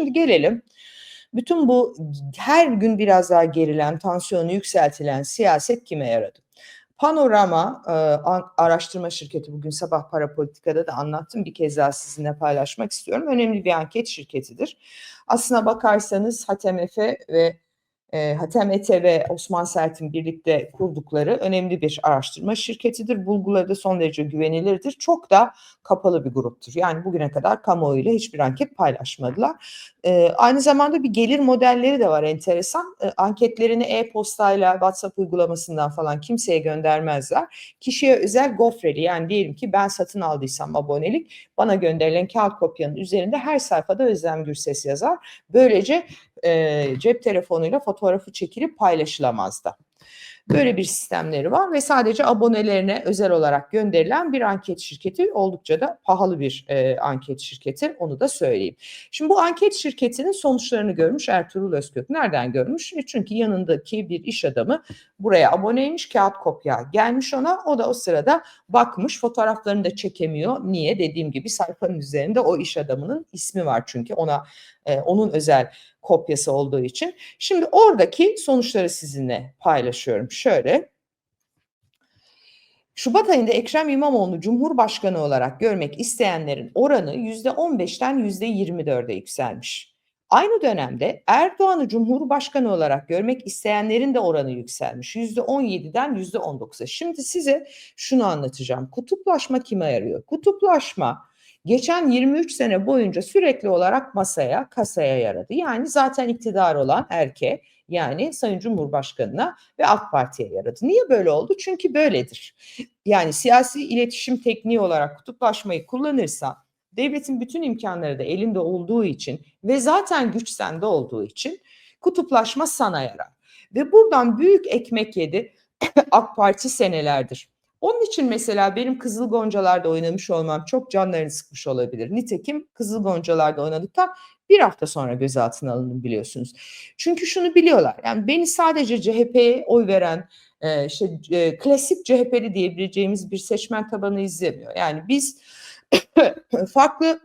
Şimdi gelelim bütün bu her gün biraz daha gerilen, tansiyonu yükseltilen siyaset kime yaradı? Panorama e, araştırma şirketi bugün sabah para politikada da anlattım. Bir kez daha sizinle paylaşmak istiyorum. Önemli bir anket şirketidir. Aslına bakarsanız HTMF ve e, Hatem Ete ve Osman Sert'in birlikte kurdukları önemli bir araştırma şirketidir. Bulguları da son derece güvenilirdir. Çok da kapalı bir gruptur. Yani bugüne kadar kamuoyuyla hiçbir anket paylaşmadılar. E, aynı zamanda bir gelir modelleri de var enteresan. E, anketlerini e-postayla, WhatsApp uygulamasından falan kimseye göndermezler. Kişiye özel gofreli yani diyelim ki ben satın aldıysam abonelik bana gönderilen kağıt kopyanın üzerinde her sayfada Özlem Gürses yazar. Böylece e, cep telefonuyla fotoğrafı çekilip paylaşılamaz da. Böyle bir sistemleri var ve sadece abonelerine özel olarak gönderilen bir anket şirketi oldukça da pahalı bir e, anket şirketi onu da söyleyeyim. Şimdi bu anket şirketinin sonuçlarını görmüş Ertuğrul Özkök. Nereden görmüş? E çünkü yanındaki bir iş adamı buraya aboneymiş kağıt kopya gelmiş ona o da o sırada bakmış fotoğraflarını da çekemiyor. Niye? Dediğim gibi sayfanın üzerinde o iş adamının ismi var çünkü ona e, onun özel kopyası olduğu için. Şimdi oradaki sonuçları sizinle paylaşıyorum. Şöyle. Şubat ayında Ekrem İmamoğlu Cumhurbaşkanı olarak görmek isteyenlerin oranı %15'ten %24'e yükselmiş. Aynı dönemde Erdoğan'ı Cumhurbaşkanı olarak görmek isteyenlerin de oranı yükselmiş. %17'den %19'a. Şimdi size şunu anlatacağım. Kutuplaşma kime yarıyor? Kutuplaşma geçen 23 sene boyunca sürekli olarak masaya, kasaya yaradı. Yani zaten iktidar olan erke yani Sayın Cumhurbaşkanı'na ve AK Parti'ye yaradı. Niye böyle oldu? Çünkü böyledir. Yani siyasi iletişim tekniği olarak kutuplaşmayı kullanırsan devletin bütün imkanları da elinde olduğu için ve zaten güç sende olduğu için kutuplaşma sana yarar. Ve buradan büyük ekmek yedi AK Parti senelerdir. Onun için mesela benim Kızıl Goncalar'da oynamış olmam çok canlarını sıkmış olabilir. Nitekim Kızıl Goncalar'da oynadıktan bir hafta sonra gözaltına alındım biliyorsunuz. Çünkü şunu biliyorlar. Yani beni sadece CHP'ye oy veren e, işte, e, klasik CHP'li diyebileceğimiz bir seçmen tabanı izlemiyor. Yani biz farklı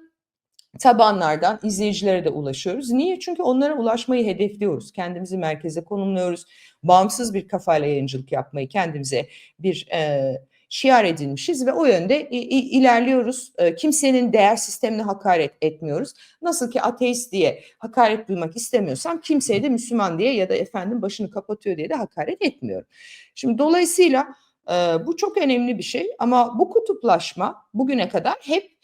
tabanlardan izleyicilere de ulaşıyoruz. Niye? Çünkü onlara ulaşmayı hedefliyoruz. Kendimizi merkeze konumluyoruz. Bağımsız bir kafayla yayıncılık yapmayı kendimize bir e, şiar edilmişiz ve o yönde ilerliyoruz. E, kimsenin değer sistemine hakaret etmiyoruz. Nasıl ki ateist diye hakaret duymak istemiyorsam kimseye de Müslüman diye ya da efendim başını kapatıyor diye de hakaret etmiyorum. Şimdi dolayısıyla e, bu çok önemli bir şey ama bu kutuplaşma bugüne kadar hep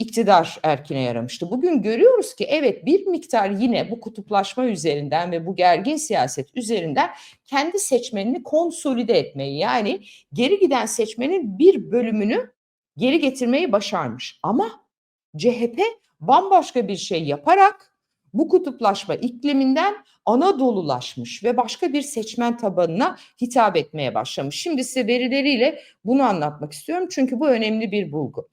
iktidar erkine yaramıştı. Bugün görüyoruz ki evet bir miktar yine bu kutuplaşma üzerinden ve bu gergin siyaset üzerinden kendi seçmenini konsolide etmeyi yani geri giden seçmenin bir bölümünü geri getirmeyi başarmış. Ama CHP bambaşka bir şey yaparak bu kutuplaşma ikliminden Anadolulaşmış ve başka bir seçmen tabanına hitap etmeye başlamış. Şimdi size verileriyle bunu anlatmak istiyorum çünkü bu önemli bir bulgu.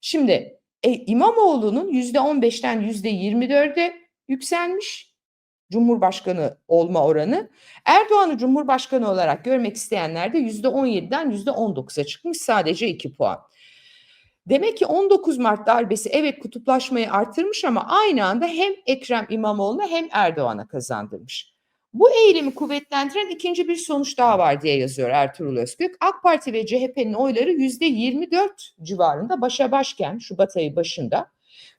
Şimdi e, İmamoğlu'nun yüzde on beşten yüzde yirmi dörde yükselmiş Cumhurbaşkanı olma oranı. Erdoğan'ı Cumhurbaşkanı olarak görmek isteyenler de yüzde on yediden yüzde on dokuza çıkmış sadece iki puan. Demek ki 19 Mart darbesi evet kutuplaşmayı artırmış ama aynı anda hem Ekrem İmamoğlu'na hem Erdoğan'a kazandırmış. Bu eğilimi kuvvetlendiren ikinci bir sonuç daha var diye yazıyor Ertuğrul Özkök. AK Parti ve CHP'nin oyları yüzde 24 civarında başa başken Şubat ayı başında.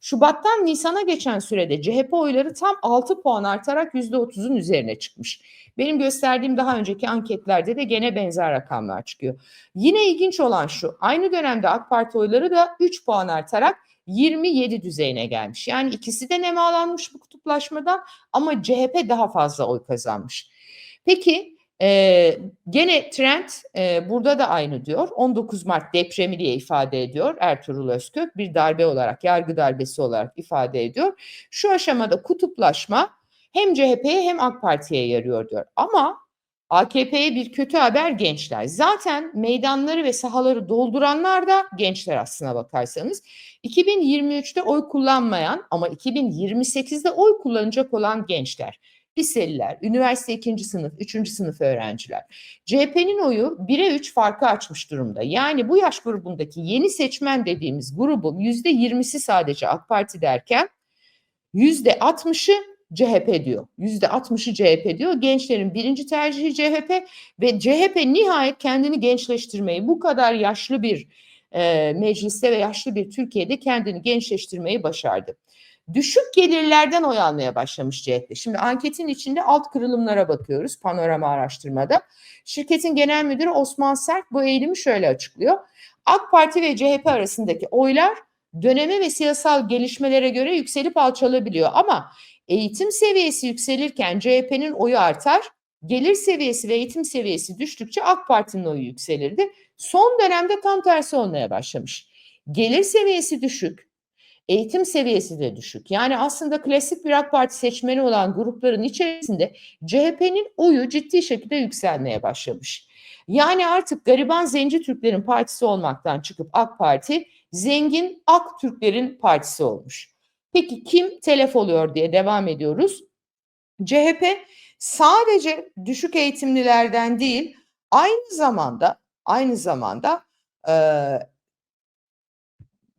Şubattan Nisan'a geçen sürede CHP oyları tam 6 puan artarak yüzde 30'un üzerine çıkmış. Benim gösterdiğim daha önceki anketlerde de gene benzer rakamlar çıkıyor. Yine ilginç olan şu, aynı dönemde AK Parti oyları da 3 puan artarak 27 düzeyine gelmiş. Yani ikisi de nemalanmış bu kutuplaşmadan ama CHP daha fazla oy kazanmış. Peki e, gene trend e, burada da aynı diyor. 19 Mart depremi diye ifade ediyor Ertuğrul Özkök. Bir darbe olarak, yargı darbesi olarak ifade ediyor. Şu aşamada kutuplaşma hem CHP'ye hem AK Parti'ye yarıyor diyor. Ama AKP'ye bir kötü haber gençler. Zaten meydanları ve sahaları dolduranlar da gençler aslına bakarsanız. 2023'te oy kullanmayan ama 2028'de oy kullanacak olan gençler. Liseliler, üniversite ikinci sınıf, üçüncü sınıf öğrenciler. CHP'nin oyu 1'e 3 farkı açmış durumda. Yani bu yaş grubundaki yeni seçmen dediğimiz grubun %20'si sadece AK Parti derken %60'ı CHP diyor. %60'ı CHP diyor. Gençlerin birinci tercihi CHP ve CHP nihayet kendini gençleştirmeyi bu kadar yaşlı bir e, mecliste ve yaşlı bir Türkiye'de kendini gençleştirmeyi başardı. Düşük gelirlerden oy almaya başlamış CHP. Şimdi anketin içinde alt kırılımlara bakıyoruz panorama araştırmada. Şirketin genel müdürü Osman Sert bu eğilimi şöyle açıklıyor. AK Parti ve CHP arasındaki oylar döneme ve siyasal gelişmelere göre yükselip alçalabiliyor ama eğitim seviyesi yükselirken CHP'nin oyu artar, gelir seviyesi ve eğitim seviyesi düştükçe AK Parti'nin oyu yükselirdi. Son dönemde tam tersi olmaya başlamış. Gelir seviyesi düşük, eğitim seviyesi de düşük. Yani aslında klasik bir AK Parti seçmeni olan grupların içerisinde CHP'nin oyu ciddi şekilde yükselmeye başlamış. Yani artık gariban zenci Türklerin partisi olmaktan çıkıp AK Parti zengin Ak Türklerin partisi olmuş. Peki kim telef oluyor diye devam ediyoruz. CHP sadece düşük eğitimlilerden değil aynı zamanda aynı zamanda e,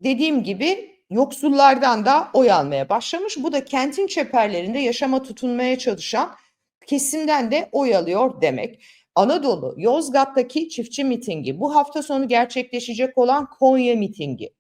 dediğim gibi yoksullardan da oy almaya başlamış. Bu da kentin çeperlerinde yaşama tutunmaya çalışan kesimden de oy alıyor demek. Anadolu, Yozgat'taki çiftçi mitingi, bu hafta sonu gerçekleşecek olan Konya mitingi.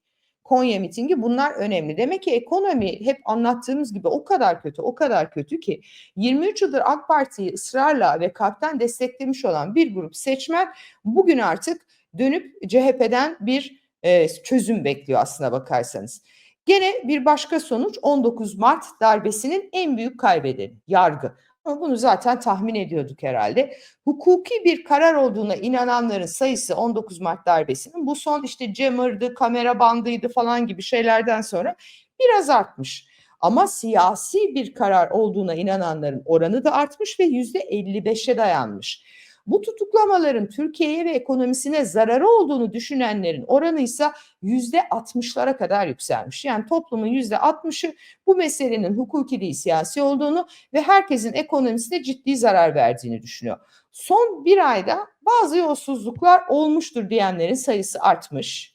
Konya mitingi bunlar önemli. Demek ki ekonomi hep anlattığımız gibi o kadar kötü, o kadar kötü ki 23 yıldır AK Parti'yi ısrarla ve kalpten desteklemiş olan bir grup seçmen bugün artık dönüp CHP'den bir e, çözüm bekliyor aslına bakarsanız. Gene bir başka sonuç 19 Mart darbesinin en büyük kaybedeni yargı. Ama bunu zaten tahmin ediyorduk herhalde. Hukuki bir karar olduğuna inananların sayısı 19 Mart darbesinin bu son işte jammer'dı, kamera bandıydı falan gibi şeylerden sonra biraz artmış. Ama siyasi bir karar olduğuna inananların oranı da artmış ve yüzde 55'e dayanmış. Bu tutuklamaların Türkiye'ye ve ekonomisine zararı olduğunu düşünenlerin oranı ise yüzde 60'lara kadar yükselmiş. Yani toplumun yüzde 60'ı bu meselenin hukuki değil siyasi olduğunu ve herkesin ekonomisine ciddi zarar verdiğini düşünüyor. Son bir ayda bazı yolsuzluklar olmuştur diyenlerin sayısı artmış.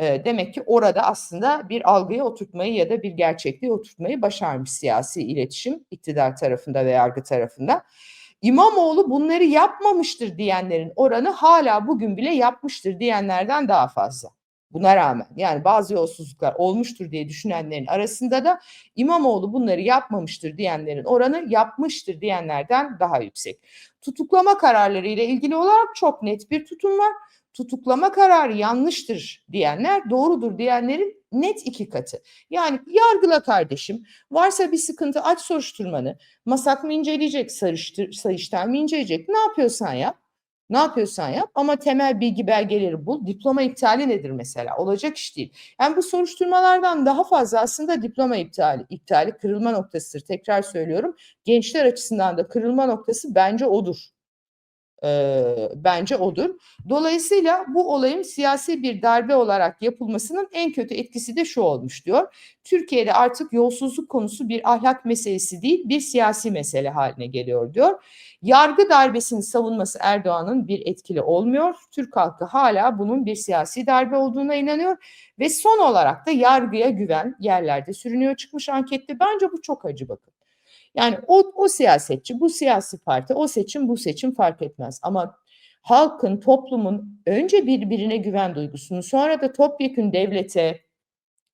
Demek ki orada aslında bir algıya oturtmayı ya da bir gerçekliğe oturtmayı başarmış siyasi iletişim iktidar tarafında ve yargı tarafında. İmamoğlu bunları yapmamıştır diyenlerin oranı hala bugün bile yapmıştır diyenlerden daha fazla. Buna rağmen yani bazı yolsuzluklar olmuştur diye düşünenlerin arasında da İmamoğlu bunları yapmamıştır diyenlerin oranı yapmıştır diyenlerden daha yüksek. Tutuklama kararları ile ilgili olarak çok net bir tutum var. Tutuklama kararı yanlıştır diyenler doğrudur diyenlerin net iki katı. Yani yargıla kardeşim. Varsa bir sıkıntı aç soruşturmanı. Masak mı inceleyecek, sarıştır, sayıştay mı inceleyecek? Ne yapıyorsan yap. Ne yapıyorsan yap ama temel bilgi belgeleri bul. Diploma iptali nedir mesela? Olacak iş değil. Yani bu soruşturmalardan daha fazla aslında diploma iptali, iptali kırılma noktasıdır. Tekrar söylüyorum. Gençler açısından da kırılma noktası bence odur e, bence odur. Dolayısıyla bu olayın siyasi bir darbe olarak yapılmasının en kötü etkisi de şu olmuş diyor. Türkiye'de artık yolsuzluk konusu bir ahlak meselesi değil bir siyasi mesele haline geliyor diyor. Yargı darbesini savunması Erdoğan'ın bir etkili olmuyor. Türk halkı hala bunun bir siyasi darbe olduğuna inanıyor ve son olarak da yargıya güven yerlerde sürünüyor çıkmış ankette. Bence bu çok acı bakın. Yani o, o siyasetçi, bu siyasi parti, o seçim, bu seçim fark etmez. Ama halkın, toplumun önce birbirine güven duygusunu, sonra da topyekün devlete,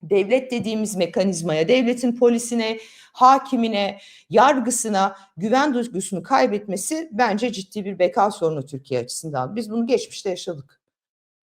devlet dediğimiz mekanizmaya, devletin polisine, hakimine, yargısına güven duygusunu kaybetmesi bence ciddi bir beka sorunu Türkiye açısından. Biz bunu geçmişte yaşadık.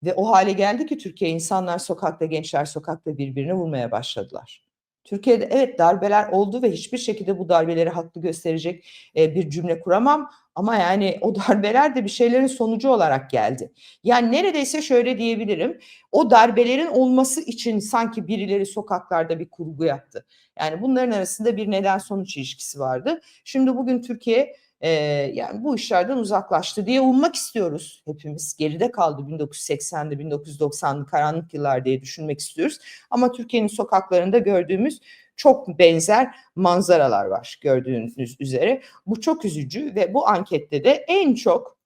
Ve o hale geldi ki Türkiye insanlar sokakta, gençler sokakta birbirine vurmaya başladılar. Türkiye'de evet darbeler oldu ve hiçbir şekilde bu darbeleri haklı gösterecek e, bir cümle kuramam. Ama yani o darbeler de bir şeylerin sonucu olarak geldi. Yani neredeyse şöyle diyebilirim. O darbelerin olması için sanki birileri sokaklarda bir kurgu yaptı. Yani bunların arasında bir neden sonuç ilişkisi vardı. Şimdi bugün Türkiye e, yani bu işlerden uzaklaştı diye ummak istiyoruz hepimiz. Geride kaldı 1980'li 1990'lı karanlık yıllar diye düşünmek istiyoruz. Ama Türkiye'nin sokaklarında gördüğümüz çok benzer manzaralar var gördüğünüz üzere. Bu çok üzücü ve bu ankette de en çok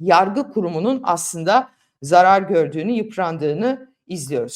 yargı kurumunun aslında zarar gördüğünü, yıprandığını izliyoruz.